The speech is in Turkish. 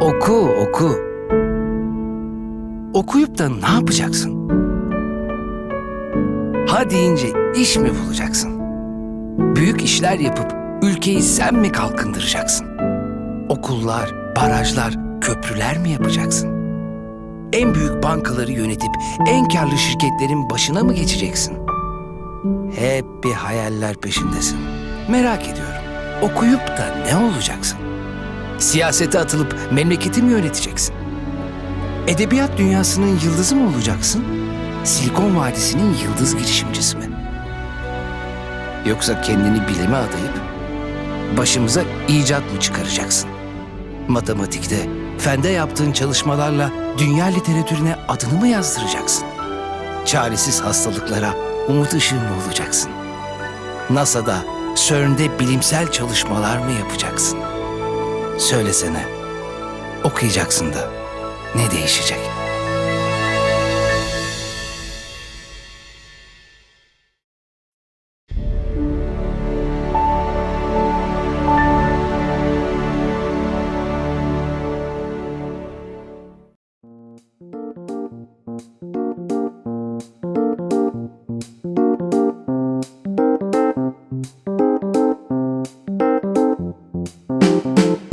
Oku, oku. Okuyup da ne yapacaksın? Ha deyince iş mi bulacaksın? Büyük işler yapıp ülkeyi sen mi kalkındıracaksın? Okullar, barajlar, köprüler mi yapacaksın? En büyük bankaları yönetip en karlı şirketlerin başına mı geçeceksin? Hep bir hayaller peşindesin. Merak ediyorum. Okuyup da ne olacaksın? Siyasete atılıp memleketi mi yöneteceksin? Edebiyat dünyasının yıldızı mı olacaksın? Silikon Vadisi'nin yıldız girişimcisi mi? Yoksa kendini bilime adayıp başımıza icat mı çıkaracaksın? Matematikte, fende yaptığın çalışmalarla dünya literatürüne adını mı yazdıracaksın? Çaresiz hastalıklara umut ışığı mı olacaksın? NASA'da, CERN'de bilimsel çalışmalar mı yapacaksın? Söylesene. Okuyacaksın da. Ne değişecek? Müzik